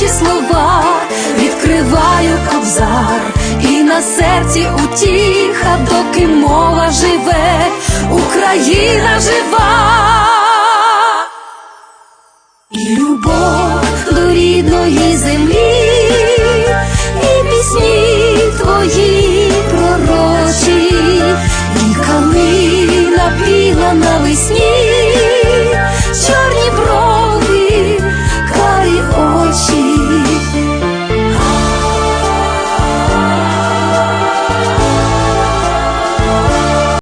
пророчі слова. Відкриваю кобзар, і на серці утіха, доки мова живе, Україна жива. І любов до рідної землі, і пісні твої пророчі, і калина біла навесні,